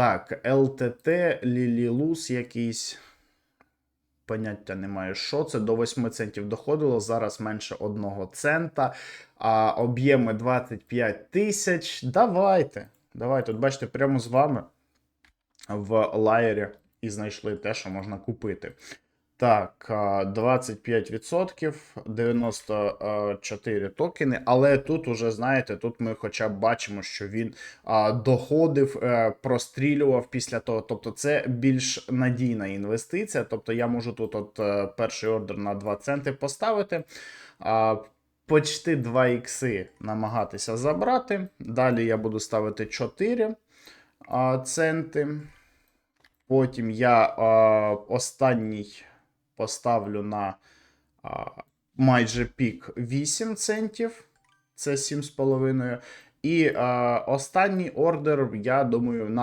Так, ЛТТ, Лілілус якийсь. Поняття немає, що це. До 8 центів доходило, зараз менше 1 цента. А об'єми 25 тисяч. Давайте. Давайте. От бачите, прямо з вами в лаєрі і знайшли те, що можна купити. Так, 25%, 94 токени, але тут уже, знаєте, тут ми хоча б бачимо, що він доходив, е, прострілював після того. Тобто це більш надійна інвестиція. Тобто я можу тут от е, перший ордер на 2 центи поставити. Почти 2 ікси намагатися забрати. Далі я буду ставити 4 центи. Потім я останній поставлю на а, майже пік 8 центів. Це 7,5. І а, останній ордер, я думаю, на